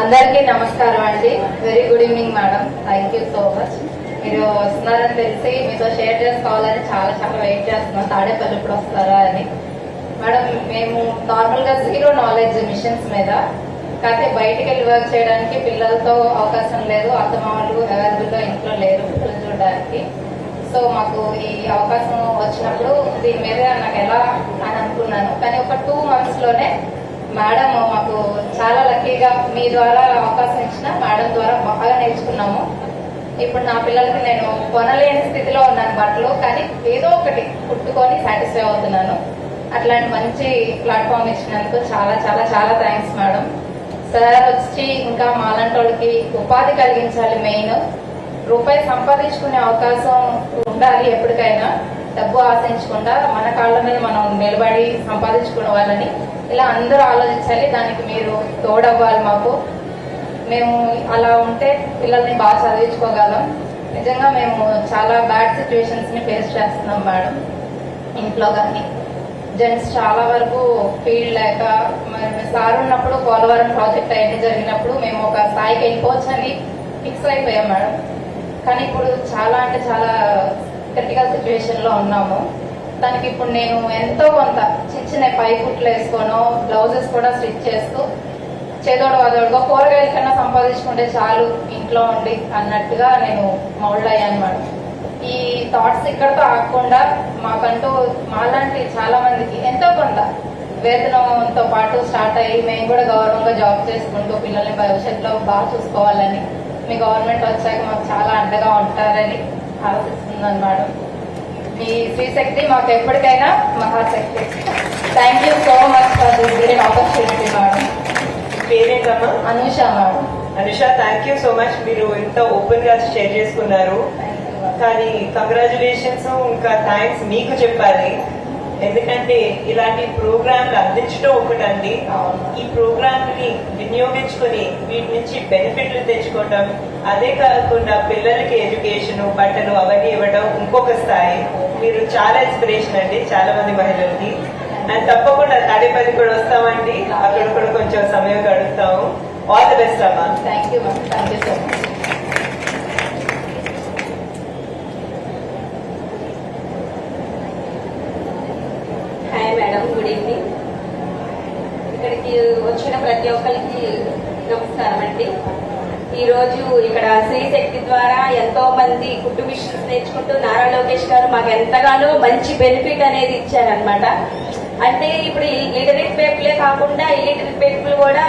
అందరికీ నమస్కారం అండి. Very good evening madam thank you so much మీరు వస్తున్నారని తెలిసి మీతో షేర్ చేసుకోవాలని చాలా చాలా వెయిట్ చేస్తున్నాం. తాడేపల్లి ఇప్పుడు వస్తారా అని. మేడం మేము నార్మల్గా జీరో నాలెడ్జ్ మిషన్స్ మీద కాకపోతే బయటికి వెళ్ళి వర్క్ చేయడానికి పిల్లలతో అవకాశం లేదు అత్తమామలు అవైలబుల్గా ఇంట్లో లేరు పిల్లలు చూడడానికి. సో మాకు ఈ అవకాశం వచ్చినప్పుడు దీని మీద నాకు ఎలా అని అనుకున్నాను. కానీ ఒక టూ మంత్స్లోనే మేడం మాకు చాలా లక్కీగా మీ ద్వారా అవకాశం ఇచ్చిన మేడం ద్వారా బాగా నేర్చుకున్నాము. ఇప్పుడు నా పిల్లలకి నేను కొనలేని స్థితిలో ఉన్నాను బట్టలు కానీ ఏదో ఒకటి కుట్టుకొని సాటిస్ఫై అవుతున్నాను. అట్లాంటి మంచి ప్లాట్ఫామ్ ఇచ్చినందుకు చాలా చాలా చాలా థ్యాంక్స్ మేడం. సార్ వచ్చి ఇంకా మాలాంటి వాళ్ళకి ఉపాధి కలిగించాలి మెయిన్. రూపాయి సంపాదించుకునే అవకాశం ఉండాలి ఎప్పటికైనా. డబ్బు ఆశించకుండా మన కాళ్ళ మీద మనం నిలబడి సంపాదించుకునే వాళ్ళని ఇలా అందరూ ఆలోచించాలి. దానికి మీరు తోడవ్వాలి మాకు. మేము అలా ఉంటే పిల్లల్ని బాగా చదివించుకోగలం. నిజంగా మేము చాలా బ్యాడ్ సిచ్యువేషన్స్ని ఫేస్ చేస్తున్నాం మేడం. ఇంట్లో కానీ జెంట్స్ చాలా వరకు ఫీల్డ్ లేక మరి సార్ ఉన్నప్పుడు పోలవరం ప్రాజెక్ట్ అవన్నీ జరిగినప్పుడు మేము ఒక స్థాయికి వెళ్ళిపోవచ్చు అని ఫిక్స్ అయిపోయాం మేడం. కానీ ఇప్పుడు చాలా అంటే చాలా క్రిటికల్ సిచ్యువేషన్లో ఉన్నాము. దానికి ఇప్పుడు నేను ఎంతో కొంత చిన్న చిన్న పై కుట్లు వేసుకోను బ్లౌజెస్ కూడా స్టిచ్ చేస్తూ చేదోడు వాదోడుగా కూరగాయల కన్నా సంపాదించుకుంటే చాలు ఇంట్లో ఉండి అన్నట్టుగా నేను మౌల్డ్ అయ్యాను మేడం. ఈ థాట్స్ ఇక్కడతో ఆగకుండా మాకంటూ మాలాంటి చాలా మందికి ఎంతో కొంత వేతనంతో పాటు స్టార్ట్ అయ్యి మేము కూడా గౌరవంగా జాబ్ చేసుకుంటూ పిల్లల్ని భవిష్యత్తులో బాగా చూసుకోవాలని మీ గవర్నమెంట్ వచ్చాక మాకు చాలా అండగా ఉంటారని ఆలోచిస్తున్నాను మేడం మీ శ్రీశక్తి మాకు ఎప్పటికైనా మహాశక్తి. Thank you so much for this great opportunity madam పేరేంటమ్మా? Anusha madam Anusha thank you so much మీరు ఇంత ఓపెన్గా షేర్ చేసుకున్నారు. కానీ కంగ్రాచులేషన్స్ ఇంకా థ్యాంక్స్ మీకు చెప్పాలి. ఎందుకంటే ఇలాంటి ప్రోగ్రాంలు అందించడం ఒకటండి. ఈ ప్రోగ్రామ్ని వినియోగించుకొని వీటి నుంచి బెనిఫిట్లు తెచ్చుకోవటం అదే కాకుండా పిల్లలకి ఎడ్యుకేషన్ బట్టలు అవన్నీ ఇవ్వడం ఇంకొక స్థాయి. మీరు చాలా ఇన్స్పిరేషన్ అండి చాలా మంది మహిళలకి. అండ్ తప్పకుండా తాడేపల్లి కూడా వస్తామండి. అక్కడ కూడా కొంచెం సమయం గడుపుతాము. ఆల్ ది బెస్ట్ అమ్మా. Thank you thank you so much అండి. ఇక్కడికి వచ్చిన ప్రతి ఒక్కరికి నమస్కారం అండి. ఈరోజు ఇక్కడ శ్రీశక్తి ద్వారా ఎంతో మంది కుట్టు నేర్చుకుంటూ నారా లోకేష్ గారు మాకు ఎంతగానో మంచి బెనిఫిట్ అనేది ఇచ్చారనమాట అంటే ఇప్పుడు లిటరేట్ పేపులే కాకుండా ఇలిటరేట్ పేపుల్ కూడా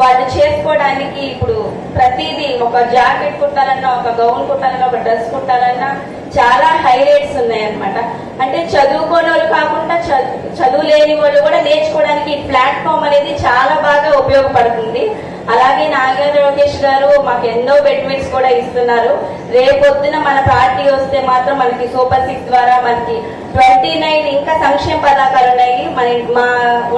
వాళ్ళు చేసుకోవడానికి ఇప్పుడు ప్రతిదీ ఒక జాకెట్ కుట్టాలన్నా ఒక గౌన్ కుట్టాలన్నా ఒక డ్రెస్ కుట్టాలన్నా చాలా హైలైట్స్ ఉన్నాయన్నమాట. అంటే చదువుకోని వాళ్ళు కాకుండా చదువు చదువు లేని వాళ్ళు కూడా నేర్చుకోవడానికి ఈ ప్లాట్ఫామ్ అనేది చాలా బాగా ఉపయోగపడుతుంది. అలాగే నాగేంద్ర లోకేష్ గారు మాకు ఎన్నో బెనిఫిట్స్ కూడా ఇస్తున్నారు. రేపొద్దున మన పార్టీ వస్తే మాత్రం మనకి సూపర్ సిక్స్ ద్వారా మనకి ట్వంటీ నైన్ ఇంకా సంక్షేమ పథకాలు ఉన్నాయి. మన మా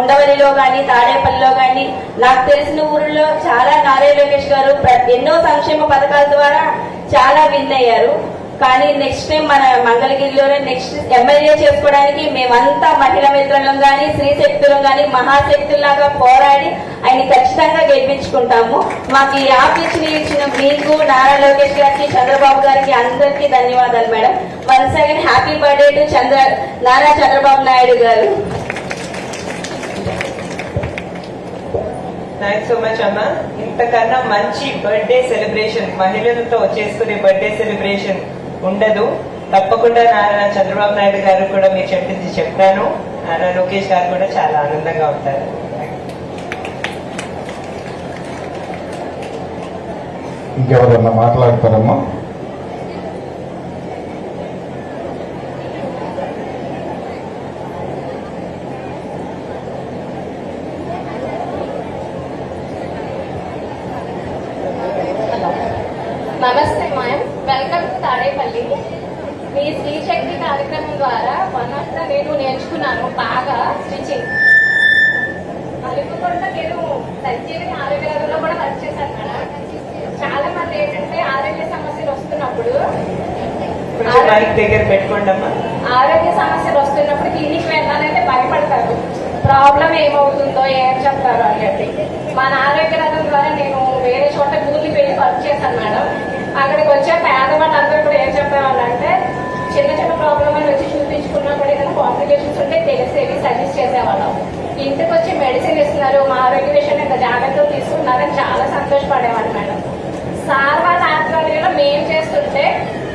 ఉండవల్లిలో కానీ తాడేపల్లిలో కానీ నాకు తెలిసిన ఊరిలో చాలా నారాయణ లోకేష్ గారు ప్ర- ఎన్నో సంక్షేమ పథకాల ద్వారా చాలా విన్ అయ్యారు. కానీ నెక్స్ట్ టైం మన మంగళగిరిలోనే నెక్స్ట్ ఎమ్మెల్యే చేసుకోవడానికి మేమంతా మహిళా మిత్రులం కానీ స్త్రీశక్తులం కానీ మహాశక్తుల్లాగా పోరాడి ఆయన ఖచ్చితంగా గెలిపించుకుంటాము. మాకు ఈ ఆఫీస్ ఇచ్చిన మీకు నారా లోకేష్ గారికి చంద్రబాబు గారికి అందరికీ ధన్యవాదాలు madam. Once again happy birthday to Chandra Nara Chandrababu Naidu గారు. థ్యాంక్స్ సో మచ్ అమ్మ. ఇంతకన్నా మంచి బర్త్డే సెలబ్రేషన్ మహిళలతో చేసుకునే బర్త్డే సెలబ్రేషన్ ఉండదు. తప్పకుండా నారా చంద్రబాబు నాయుడు గారు కూడా మీరు చెప్పింది చెప్పాను. నారా లోకేష్ గారు కూడా చాలా ఆనందంగా ఉంటారు. ఇంకెవరన్నా మాట్లాడతారమ్మా? చేస్తున్నాను బాగా స్టిచింగ్ అలుపు కొంత నేను సంజీవిని ఆరోగ్యంలో కూడా వర్క్ చేశాను మేడం. చాలా మంది ఏంటంటే ఆరోగ్య సమస్యలు వస్తున్నప్పుడు ఆరోగ్య సమస్యలు వస్తున్నప్పుడు క్లినిక్ వెళ్ళాలంటే భయపడతారు. ప్రాబ్లం ఏమవుతుందో ఏం చెప్తారు అన్నట్టు మన ఆరోగ్య రథం ద్వారా నేను వేరే చోట గూర్లి పెళ్ళి వర్క్ చేశాను మేడం. అక్కడికి వచ్చే పేదవాళ్ళందరూ కూడా ఏం చెప్పేవాళ్ళు అంటే చిన్న చిన్న ప్రాబ్లమ్ అవి వచ్చి చూపించుకున్నప్పుడు ఏదైనా కాంప్లికేషన్స్ ఉంటే తెలిసేవి సజెస్ట్ చేసేవాళ్ళం. ఇంటికి వచ్చి మెడిసిన్ ఇస్తున్నారు మా ఆరోగ్య విషయంలో ఇంత జాగ్రత్తలు తీసుకున్నారని చాలా సంతోషపడేవాడు మేడం. సార్ వాళ్ళ ఆధ్వర్యంలో మేము చేస్తుంటే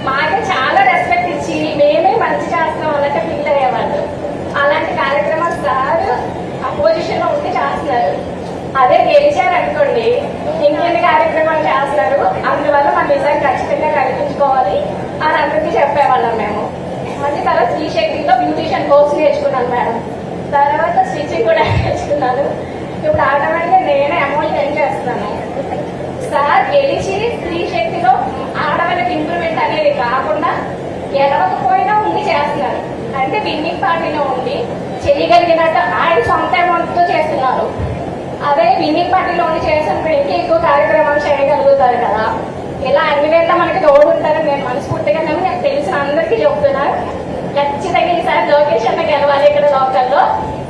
మాకే చాలా రెస్పెక్ట్ ఇచ్చి మేమే మంచి చేస్తున్నాం అన్నట్టు ఫీల్ అయ్యేవాళ్ళు. అలాంటి కార్యక్రమాలు సార్ అపోజిషన్లో ఉండి చేస్తున్నారు. అదే గెలిచారనుకోండి ఇంకెన్ని కార్యక్రమాలు చేస్తున్నారు అందువల్ల మన నిజాన్ని ఖచ్చితంగా కల్పించుకోవాలి. అని అందరికీ చెప్పేవాళ్ళం మేము. మళ్ళీ తర్వాత శ్రీ శక్తిలో బ్యూటిషియన్ కోర్స్ నేర్చుకున్నాను మేడం. తర్వాత స్టిచ్చింగ్ కూడా నేర్చుకున్నాను. ఇప్పుడు ఆటోమేటిక్గా నేనే అమౌంట్ ఎన్ చేస్తున్నాను. సార్ గెలిచి స్త్రీ శక్తిలో ఆడవాళ్ళకి ఇంప్రూవ్మెంట్ అనేది కాకుండా గెలవకపోయినా ఉండి చేస్తున్నారు. అంటే విన్నింగ్ పార్టీలో ఉండి చేయగలిగినట్టు ఆయన సొంత అమౌంట్తో చేస్తున్నారు. అదే విన్నింగ్ పార్టీలో ఉండి చేసినప్పుడు ఇంకా ఎక్కువ కార్యక్రమాలు చేయగలుగుతారు కదా. ఇలా అన్ని వేళ మనకి తోడు ఉంటారని నేను మనస్ఫూర్తిగా నేను నాకు తెలిసిన అందరికీ చెప్తున్నాను ఖచ్చితంగా ఈసారి లోకేష్ అన్న గెలవాలి ఇక్కడ లోకల్లో.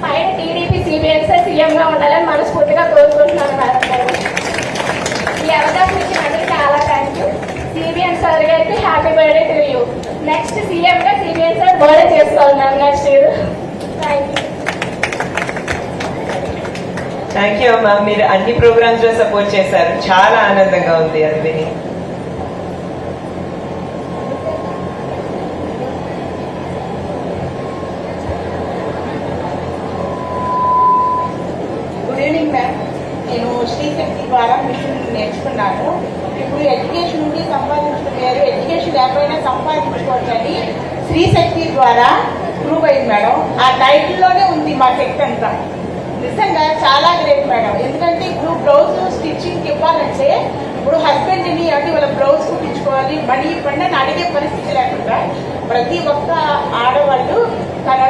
పైన టీడీపీ సిబిఎస్ఐ సీఎంగా ఉండాలని మనస్ఫూర్తిగా కోరుకుంటున్నాను మేడం గారు. ఈ అవకాశం ఇచ్చినందుకు చాలా థ్యాంక్ యూ సిబిఎన్ సార్ గారికి happy birthday to you next సీఎంగా సిబిఎన్ సార్ బర్త్డే చేసుకోవాలి ma'am next year thank you thank you అమ్మా మీరు అన్ని ప్రోగ్రామ్స్లో సపోర్ట్ చేశారు. చాలా ఆనందంగా ఉంది అది విని గుడ్ ఈవినింగ్ మ్యామ్ నేను శ్రీశక్తి ద్వారా మిషన్ నేర్చుకున్నాను ఇప్పుడు ఎడ్యుకేషన్ నుండి సంపాదించడం వేరు ఎడ్యుకేషన్ లేకపోయినా సంపాదించుకోవచ్చని శ్రీశక్తి ద్వారా ప్రూవ్ అయింది మేడం. ఆ టైటిల్లోనే ఉంది మా శక్తి అంతా. నిజంగా చాలా గ్రేట్ మేడం. ఎందుకంటే ఇప్పుడు బ్లౌజ్ స్టిచ్చింగ్ ఇవ్వాలంటే ఇప్పుడు హస్బెండ్ని అంటే వాళ్ళ బ్లౌజ్ కుట్టించుకోవాలి మనీ ఇవ్వండి అని అడిగే పరిస్థితి లేకుండా ప్రతి ఒక్క ఆడవాళ్ళు తన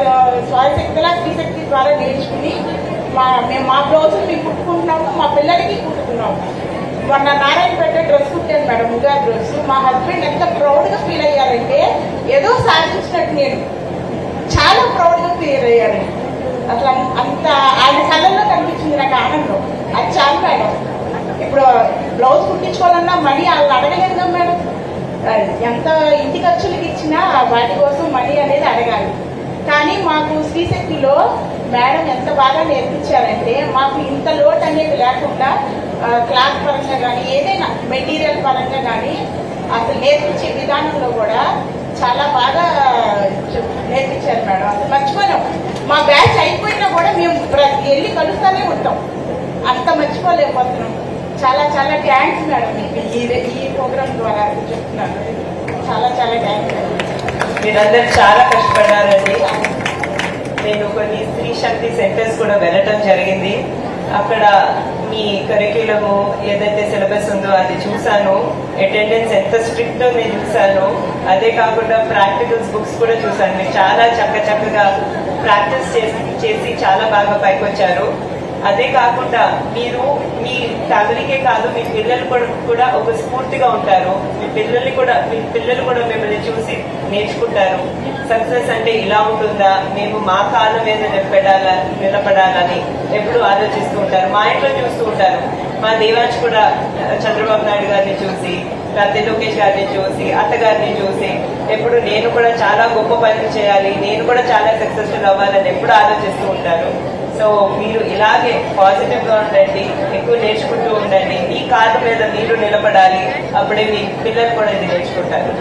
స్వశక్తిలా శ్రీశక్తి ద్వారా నేర్చుకుని మా మేము మా బ్లౌజ్ మేము కుట్టుకుంటున్నాము మా పిల్లలకి కుట్టుకున్నాము. మొన్న నారాయణపేట డ్రెస్ కుట్టాను మేడం ఉగాది డ్రెస్. మా హస్బెండ్ ఎంత ప్రౌడ్గా ఫీల్ అయ్యారంటే ఏదో సాధించినట్టు నేను చాలా ప్రౌడ్గా ఫీల్ అయ్యాను. అసలు అంత ఆయన కళ్ళల్లో కనిపించింది నాకు ఆనందం. అది చాలు మేడం. ఇప్పుడు బ్లౌజ్ కుట్టించుకోవాలన్నా మనీ వాళ్ళు అడగలేదు కదా మేడం. అది ఎంత ఇంటి ఖర్చులకి ఇచ్చినా వాటి కోసం మనీ అనేది అడగాలి. కానీ మాకు శ్రీశక్తిలో మేడం ఎంత బాగా నేర్పించారంటే మాకు ఇంత లోటు అనేది లేకుండా క్లాత్ పరంగా కానీ ఏదైనా మెటీరియల్ పరంగా కానీ అసలు నేర్పించే విధానంలో కూడా చాలా బాగా చెప్- నేర్పించారు మేడం. అసలు మర్చిపోలేం. మా బ్యాచ్ అయిపోయినా కూడా మేము వెళ్ళి కలుస్తూనే ఉంటాం. అంత మర్చిపోలేకపోతున్నాం. చాలా చాలా థ్యాంక్స్ మేడం మీకు. ఈ ఈ ప్రోగ్రామ్ ద్వారా చెప్తున్నాను. చాలా చాలా థ్యాంక్స్ మీరందరూ చాలా కష్టపడ్డారండి. నేను కొన్ని స్త్రీ శక్తి సెంటర్స్ కూడా వెళ్ళటం జరిగింది. అక్కడ మీ కరిక్యులము ఏదైతే సిలబస్ ఉందో అది చూశాను అటెండెన్స్ ఎంత స్ట్రిక్ట్ నేను చూశాను. అదే కాకుండా ప్రాక్టికల్స్ బుక్స్ కూడా చూశాను. మీరు చాలా చక్క చక్కగా ప్రాక్టీస్ చేసి చేసి చాలా బాగా పైకొచ్చారు. అదే కాకుండా మీరు మీ ఫ్యామిలీకే కాదు మీ పిల్లలు కూడా కూడా ఒక స్ఫూర్తిగా ఉంటారు. మీ పిల్లల్ని కూడా మీ పిల్లలు కూడా మిమ్మల్ని చూసి నేర్చుకుంటారు. సక్సెస్ అంటే ఇలా ఉంటుందా? మేము మా కాళ్ళ మీద నిలబడాల నిలబడాలని ఎప్పుడు ఆలోచిస్తూ ఉంటారు. మా ఇంట్లో చూస్తూ ఉంటారు. మా దేవాజ్ కూడా చంద్రబాబు నాయుడు గారిని చూసి పెద్ద లోకేష్ గారిని చూసి అత్తగారిని చూసి ఎప్పుడు నేను కూడా చాలా గొప్ప పనులు చేయాలి నేను కూడా చాలా సక్సెస్ఫుల్ అవ్వాలని ఎప్పుడు ఆలోచిస్తూ ఉంటారు. సో మీరు ఇలాగే పాజిటివ్గా ఉండండి ఎక్కువ నేర్చుకుంటూ ఉండండి. మీ కాళ్ళ మీద మీరు నిలబడాలి. అప్పుడే మీ పిల్లలు కూడా ఇది నేర్చుకుంటారు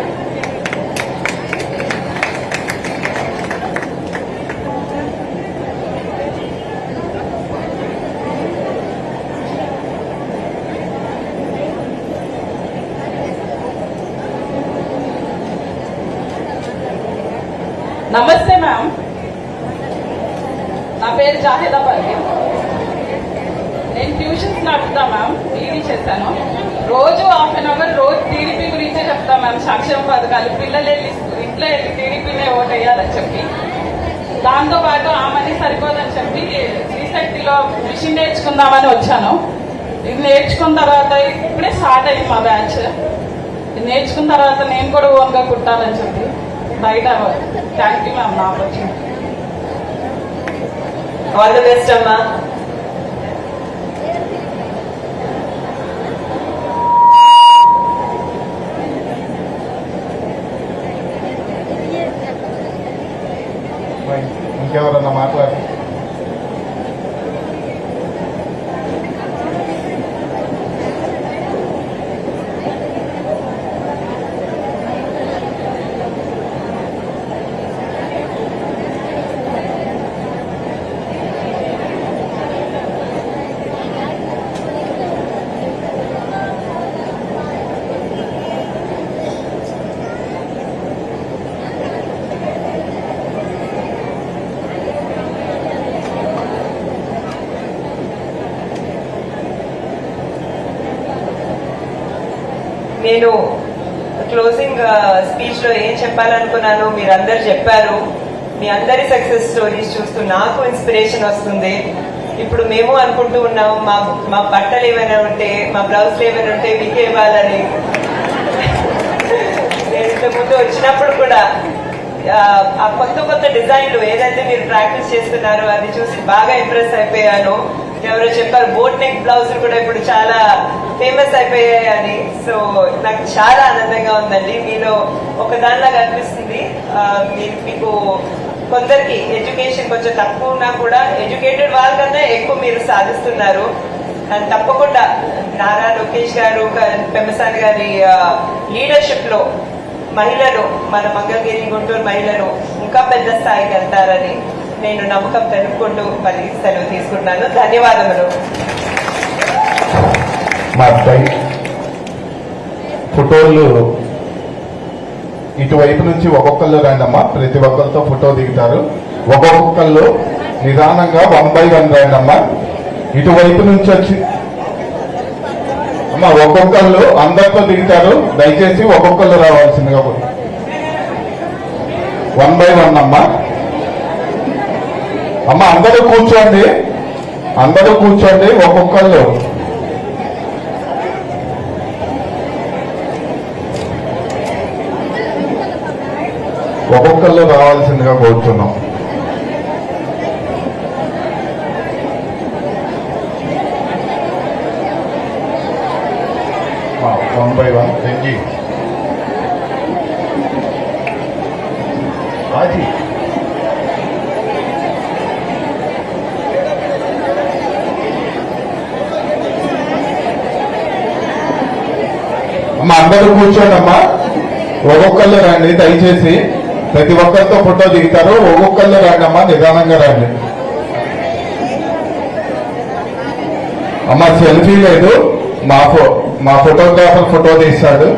నమస్తే మ్యామ్ నా పేరు జాహిదా పర్వీన్ నేను ట్యూషన్స్ నడుపుతా మ్యామ్ టీవీ చేశాను. రోజు హాఫ్ అన్ అవర్ రోజు టీడీపీ గురించే చెప్తా మ్యామ్ సంక్షేమ పథకాలు పిల్లలు వెళ్ళి ఇంట్లో వెళ్ళి టీడీపీనే ఓట్ వేయాలని చెప్పి. దాంతో పాటు ఆ మనీ సరిపోదని చెప్పి శ్రీశక్తిలో మిషన్ నేర్చుకుందామని వచ్చాను. ఇది నేర్చుకున్న తర్వాత ఇప్పుడే స్టార్ట్ అయింది మా బ్యాచ్ ఇది నేర్చుకున్న తర్వాత నేను కూడా ఓన్గా కుట్టాలని చెప్పి బయట థ్యాంక్ యూ మ్యామ్ నా ఆపర్చునిటీ ఆల్ ద బెస్ట్ అమ్మా. ఇంకెవరన్నా మాట్లాడు. నేను క్లోజింగ్ స్పీచ్లో uh, ఏం చెప్పాలనుకున్నానో మీరు అందరు చెప్పారు. మీ అందరి సక్సెస్ స్టోరీస్ చూస్తూ నాకు ఇన్స్పిరేషన్ వస్తుంది. ఇప్పుడు మేము అనుకుంటూ ఉన్నాం మా మా బట్టలు ఏమైనా ఉంటే మా బ్లౌజ్లు ఏమైనా ఉంటే మీకు ఇవ్వాలని. నేను ముందు వచ్చినప్పుడు కూడా ఆ, ఆ కొత్త కొత్త డిజైన్లు ఏదైతే మీరు ప్రాక్టీస్ చేస్తున్నారో అది చూసి బాగా ఇంప్రెస్ అయిపోయాను. ఎవరో చెప్పారు బోట్ నెక్ బ్లౌజులు కూడా ఇప్పుడు చాలా ఫేమస్ అయిపోయాయి అని. సో నాకు చాలా ఆనందంగా ఉందండి. మీలో ఒక దానిలాగా అనిపిస్తుంది మీకు కొందరికి ఎడ్యుకేషన్ కొంచెం తక్కువ ఉన్నా కూడా ఎడ్యుకేటెడ్ వాళ్ళకన్నా ఎక్కువ మీరు సాధిస్తున్నారు. అండ్ తప్పకుండా నారా లోకేష్ గారు పెమ్మసాని గారి లీడర్షిప్లో మహిళలు మన మంగళగిరి గుంటూరు మహిళలు ఇంకా పెద్ద స్థాయికి వెళ్తారని నేను నమ్మకం తెలుపుకుంటూ మరి సెలవు తీసుకుంటున్నాను ధన్యవాదములు. మా అబ్బాయి ఫోటోలు ఇటువైపు నుంచి ఒక్కొక్కళ్ళు రండమ్మా. ప్రతి ఒక్కరితో ఫోటో దిగుతారు. ఒక్కొక్కళ్ళు నిదానంగా వన్ బై వన్ రండమ్మా. ఇటువైపు నుంచి వచ్చి అమ్మా ఒక్కొక్కళ్ళు అందరితో దిగుతారు. దయచేసి ఒక్కొక్కళ్ళు రావాల్సిందిగా వన్ బై వన్ అమ్మా. అమ్మ అందరూ కూర్చోండి. అందరూ కూర్చోండి ఒక్కొక్కళ్ళు. ఒక్కొక్కళ్ళు రావాల్సిందిగా కోరుతున్నాం వన్ బై వన్ వెంకీ ఆజీ అమ్మ అందరూ కూర్చోండమ్మా. ఒక్కొక్కళ్ళు రండి దయచేసి. ప్రతి ఒక్కరితో ఫోటో దిగుతారు. ఒక్కొక్కళ్ళు రండి అమ్మా నిదానంగా రండి. అమ్మ సెల్ఫీ లేదు. మా ఫో మా ఫోటోగ్రాఫర్ ఫోటో తీస్తాడు.